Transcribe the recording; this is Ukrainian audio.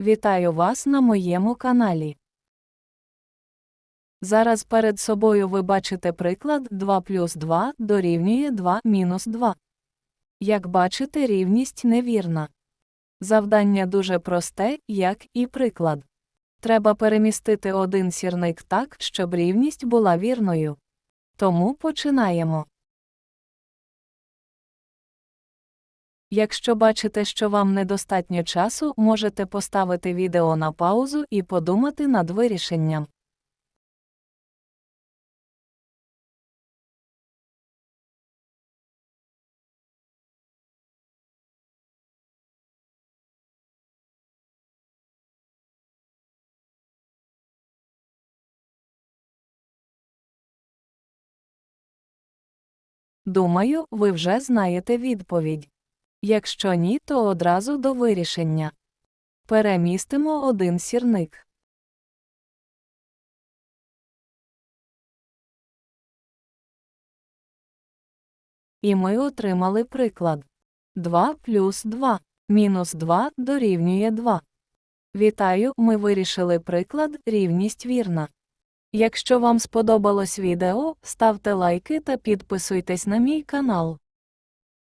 Вітаю вас на моєму каналі. Зараз перед собою ви бачите приклад 2 плюс 2 дорівнює 2 мінус 2. Як бачите, рівність невірна. Завдання дуже просте, як і приклад. Треба перемістити один сірник так, щоб рівність була вірною. Тому починаємо. Якщо бачите, що вам недостатньо часу, можете поставити відео на паузу і подумати над вирішенням. Думаю, ви вже знаєте відповідь. Якщо ні, то одразу до вирішення. Перемістимо один сірник. І ми отримали приклад. 2 плюс 2 мінус 2 дорівнює 2. Вітаю, ми вирішили приклад рівність вірна. Якщо вам сподобалось відео, ставте лайки та підписуйтесь на мій канал.